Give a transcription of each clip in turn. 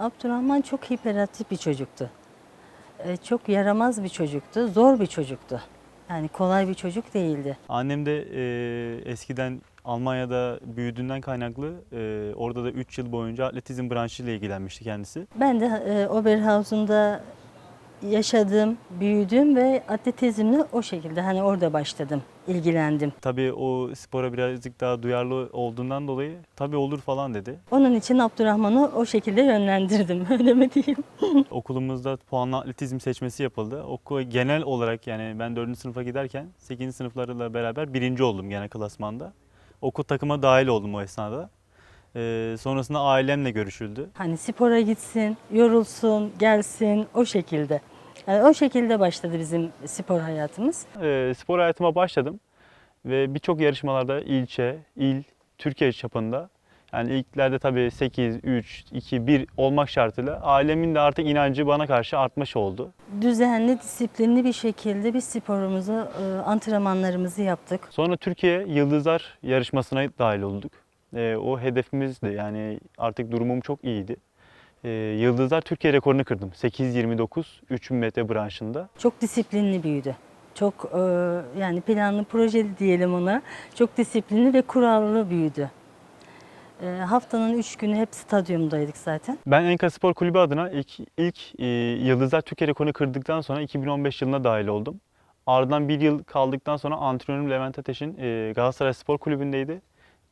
Abdurrahman çok hiperaktif bir çocuktu. Ee, Çok yaramaz bir çocuktu, zor bir çocuktu. Yani kolay bir çocuk değildi. Annem de e, eskiden Almanya'da büyüdüğünden kaynaklı e, orada da 3 yıl boyunca atletizm branşıyla ilgilenmişti kendisi. Ben de e, Oberhausen'da yaşadım, büyüdüm ve atletizmle o şekilde hani orada başladım, ilgilendim. Tabii o spora birazcık daha duyarlı olduğundan dolayı tabii olur falan dedi. Onun için Abdurrahman'ı o şekilde yönlendirdim, öyle mi diyeyim? Okulumuzda puanlı atletizm seçmesi yapıldı. Okul genel olarak yani ben 4. sınıfa giderken 8. sınıflarla beraber birinci oldum gene klasmanda. Okul takıma dahil oldum o esnada. Ee, sonrasında ailemle görüşüldü. Hani spora gitsin, yorulsun, gelsin o şekilde. Yani o şekilde başladı bizim spor hayatımız. Ee, spor hayatıma başladım ve birçok yarışmalarda ilçe, il, Türkiye çapında yani ilklerde tabii 8, 3, 2, 1 olmak şartıyla ailemin de artık inancı bana karşı artmış oldu. Düzenli, disiplinli bir şekilde biz sporumuzu, e, antrenmanlarımızı yaptık. Sonra Türkiye Yıldızlar yarışmasına dahil olduk. Ee, o hedefimizdi yani artık durumum çok iyiydi. Ee, Yıldızlar Türkiye rekorunu kırdım. 8.29 3000 metre branşında. Çok disiplinli büyüdü. Çok e, yani planlı, projeli diyelim ona. Çok disiplinli ve kurallı büyüdü. E, haftanın üç günü hep stadyumdaydık zaten. Ben Enka Spor Kulübü adına ilk, ilk e, Yıldızlar Türkiye rekorunu kırdıktan sonra 2015 yılına dahil oldum. Ardından bir yıl kaldıktan sonra antrenörüm Levent Ateş'in e, Galatasaray Spor Kulübü'ndeydi.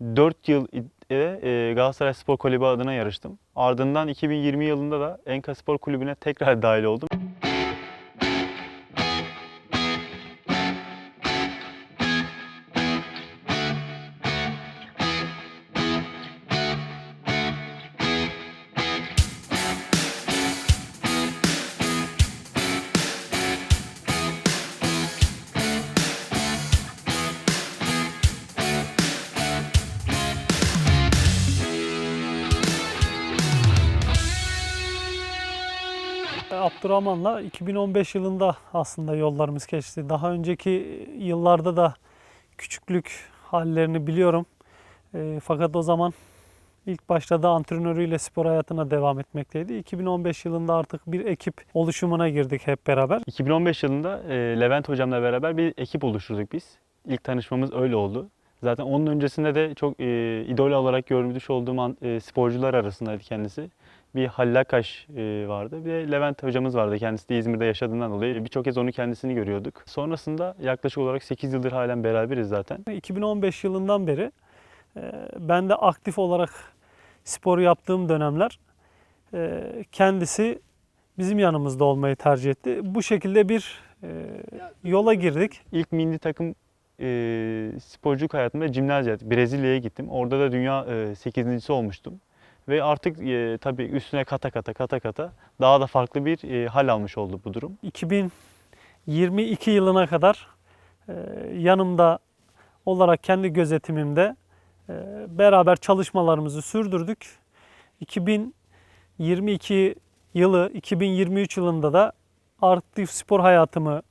4 yıl ile e, Galatasaray Spor Kulübü adına yarıştım. Ardından 2020 yılında da Enka Spor Kulübü'ne tekrar dahil oldum. Abdurrahman'la 2015 yılında aslında yollarımız geçti. Daha önceki yıllarda da küçüklük hallerini biliyorum. E, fakat o zaman ilk başta da antrenörüyle spor hayatına devam etmekteydi. 2015 yılında artık bir ekip oluşumuna girdik hep beraber. 2015 yılında e, Levent hocamla beraber bir ekip oluşturduk biz. İlk tanışmamız öyle oldu. Zaten onun öncesinde de çok e, idol olarak görmüş olduğum an- e, sporcular arasındaydı kendisi. Bir Halil Akaş e, vardı. Bir de Levent hocamız vardı. Kendisi de İzmir'de yaşadığından dolayı birçok kez onu kendisini görüyorduk. Sonrasında yaklaşık olarak 8 yıldır halen beraberiz zaten. 2015 yılından beri e, ben de aktif olarak spor yaptığım dönemler e, kendisi bizim yanımızda olmayı tercih etti. Bu şekilde bir yola girdik. İlk milli takım e, sporculuk hayatımda Cimnazya, Brezilya'ya gittim. Orada da dünya e, 8.si olmuştum. Ve artık e, tabii üstüne kata kata kata kata daha da farklı bir e, hal almış oldu bu durum. 2022 yılına kadar e, yanımda olarak kendi gözetimimde e, beraber çalışmalarımızı sürdürdük. 2022 yılı 2023 yılında da aktif spor hayatımı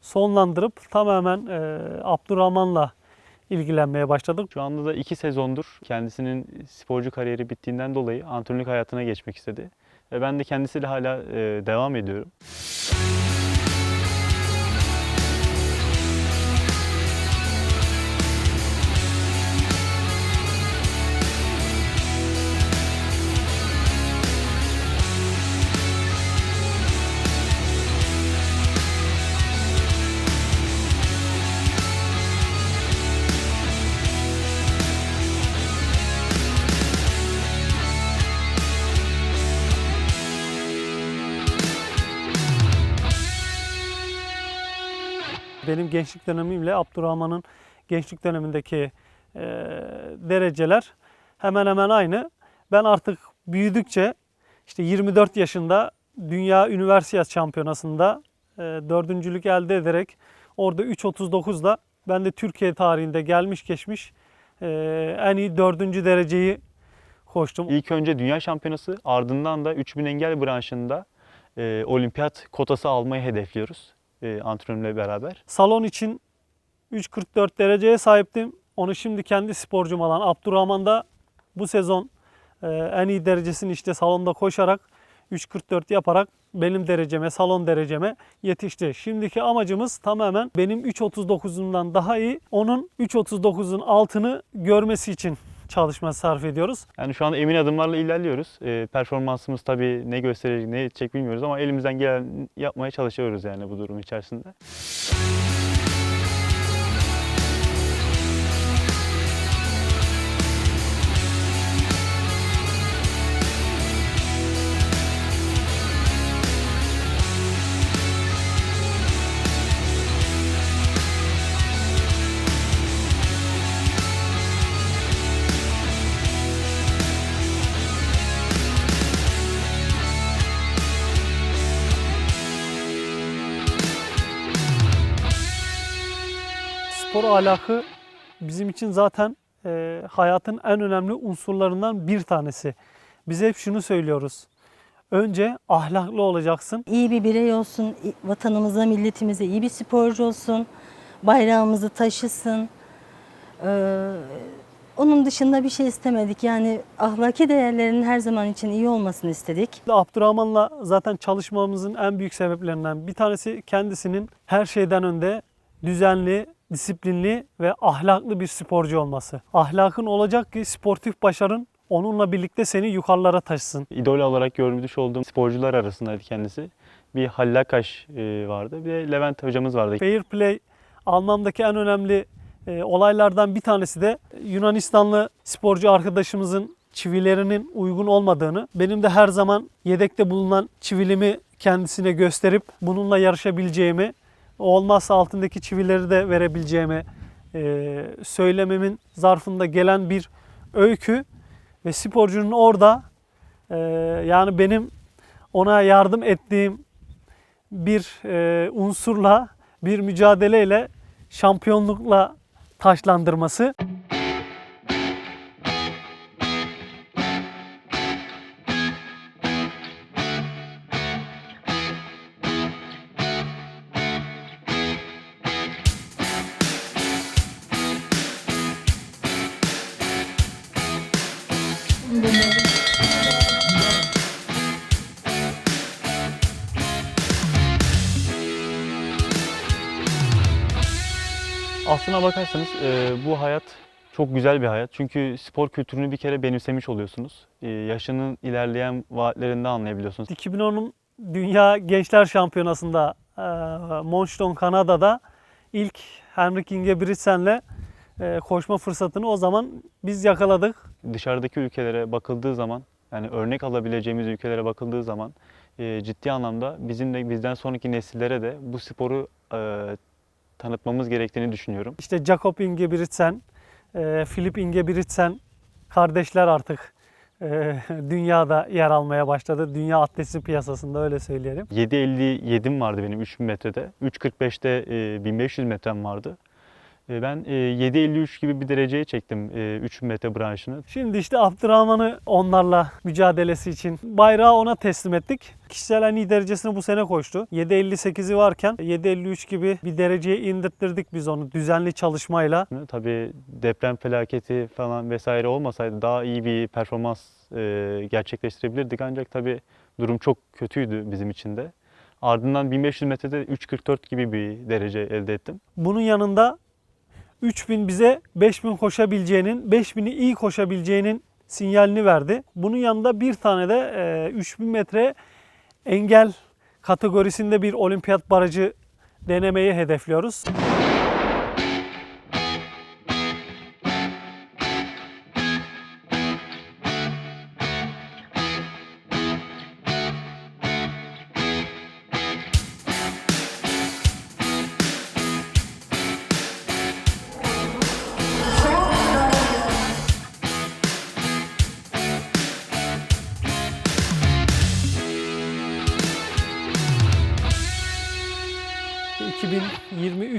sonlandırıp tamamen e, Abdurrahman'la ilgilenmeye başladık. Şu anda da iki sezondur kendisinin sporcu kariyeri bittiğinden dolayı antrenörlük hayatına geçmek istedi. Ve ben de kendisiyle hala e, devam ediyorum. Benim gençlik dönemimle Abdurrahman'ın gençlik dönemindeki e, dereceler hemen hemen aynı. Ben artık büyüdükçe işte 24 yaşında Dünya Üniversiyat Şampiyonası'nda e, dördüncülük elde ederek orada 3.39'da ben de Türkiye tarihinde gelmiş geçmiş e, en iyi dördüncü dereceyi koştum. İlk önce dünya şampiyonası ardından da 3000 engel branşında e, olimpiyat kotası almayı hedefliyoruz e, antrenörle beraber. Salon için 3.44 dereceye sahiptim. Onu şimdi kendi sporcum olan Abdurrahman da bu sezon e, en iyi derecesini işte salonda koşarak 3.44 yaparak benim dereceme, salon dereceme yetişti. Şimdiki amacımız tamamen benim 3.39'umdan daha iyi, onun 3.39'un altını görmesi için çalışma sarf ediyoruz. Yani şu anda emin adımlarla ilerliyoruz. Ee, performansımız tabii ne gösterecek, ne edecek bilmiyoruz ama elimizden gelen yapmaya çalışıyoruz yani bu durum içerisinde. Spor ahlakı bizim için zaten e, hayatın en önemli unsurlarından bir tanesi. Biz hep şunu söylüyoruz. Önce ahlaklı olacaksın. İyi bir birey olsun, vatanımıza, milletimize iyi bir sporcu olsun, bayrağımızı taşısın. Ee, onun dışında bir şey istemedik. Yani ahlaki değerlerin her zaman için iyi olmasını istedik. Abdurrahman'la zaten çalışmamızın en büyük sebeplerinden bir tanesi kendisinin her şeyden önde düzenli, disiplinli ve ahlaklı bir sporcu olması. Ahlakın olacak ki sportif başarın onunla birlikte seni yukarılara taşısın. İdol olarak görmüş olduğum sporcular arasındaydı kendisi. Bir Halil Akaş e, vardı, bir de Levent hocamız vardı. Fair play almamdaki en önemli e, olaylardan bir tanesi de Yunanistanlı sporcu arkadaşımızın çivilerinin uygun olmadığını, benim de her zaman yedekte bulunan çivilimi kendisine gösterip bununla yarışabileceğimi, olmazsa altındaki çivileri de verebileceğimi e, söylememin zarfında gelen bir öykü ve sporcunun orada e, yani benim ona yardım ettiğim bir e, unsurla, bir mücadeleyle şampiyonlukla taşlandırması. Aslına bakarsanız e, bu hayat çok güzel bir hayat. Çünkü spor kültürünü bir kere benimsemiş oluyorsunuz. E, yaşının ilerleyen vaatlerinde anlayabiliyorsunuz. 2010'un Dünya Gençler Şampiyonası'nda e, Moncton, Kanada'da ilk Henrik Ingebrigtsen'le e, koşma fırsatını o zaman biz yakaladık. Dışarıdaki ülkelere bakıldığı zaman, yani örnek alabileceğimiz ülkelere bakıldığı zaman e, ciddi anlamda bizim de bizden sonraki nesillere de bu sporu e, tanıtmamız gerektiğini düşünüyorum. İşte Jakob Ingebrigtsen, e, Philip Ingebrigtsen kardeşler artık e, dünyada yer almaya başladı. Dünya atletizm piyasasında öyle söyleyelim. 7.57'm vardı benim 3000 metrede. 3.45'te e, 1500 metrem vardı. E, ben e, 7.53 gibi bir dereceye çektim e, 3000 metre branşını. Şimdi işte Abdurrahman'ı onlarla mücadelesi için bayrağı ona teslim ettik. Kişisel en iyi derecesini bu sene koştu. 7.58'i varken 7.53 gibi bir dereceye indirttirdik biz onu düzenli çalışmayla. Tabii deprem felaketi falan vesaire olmasaydı daha iyi bir performans e, gerçekleştirebilirdik. Ancak tabii durum çok kötüydü bizim için de. Ardından 1500 metrede 3.44 gibi bir derece elde ettim. Bunun yanında 3000 bize 5000 koşabileceğinin, 5000'i iyi koşabileceğinin sinyalini verdi. Bunun yanında bir tane de e, 3000 metre engel kategorisinde bir olimpiyat barajı denemeyi hedefliyoruz.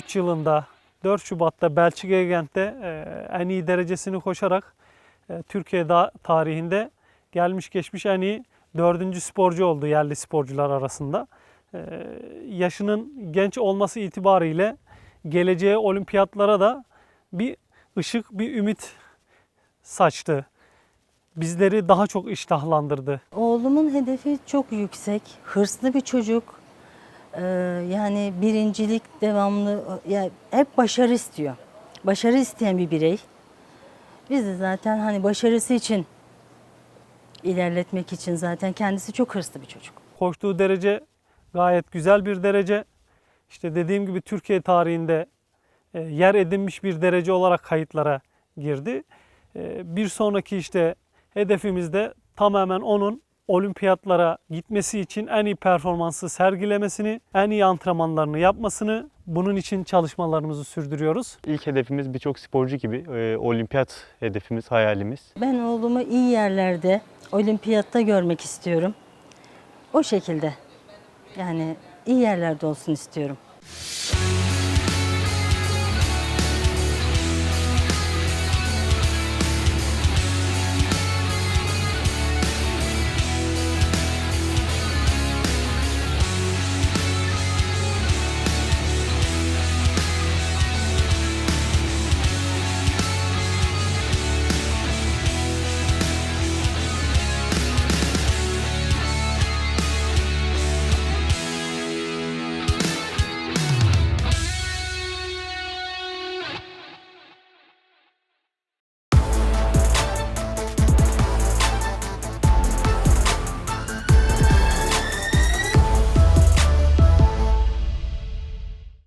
...2023 yılında 4 Şubat'ta Belçika Gent'te e, en iyi derecesini koşarak e, Türkiye tarihinde gelmiş geçmiş en iyi dördüncü sporcu oldu yerli sporcular arasında. E, yaşının genç olması itibariyle geleceğe olimpiyatlara da bir ışık, bir ümit saçtı bizleri daha çok iştahlandırdı. Oğlumun hedefi çok yüksek, hırslı bir çocuk. Ee, yani birincilik devamlı, ya hep başarı istiyor. Başarı isteyen bir birey. Biz de zaten hani başarısı için ilerletmek için zaten kendisi çok hırslı bir çocuk. Koştuğu derece gayet güzel bir derece. İşte dediğim gibi Türkiye tarihinde e, yer edinmiş bir derece olarak kayıtlara girdi. E, Bir sonraki işte hedefimizde tamamen onun olimpiyatlara gitmesi için en iyi performansı sergilemesini, en iyi antrenmanlarını yapmasını, bunun için çalışmalarımızı sürdürüyoruz. İlk hedefimiz birçok sporcu gibi e, olimpiyat hedefimiz, hayalimiz. Ben oğlumu iyi yerlerde, olimpiyatta görmek istiyorum. O şekilde. Yani iyi yerlerde olsun istiyorum.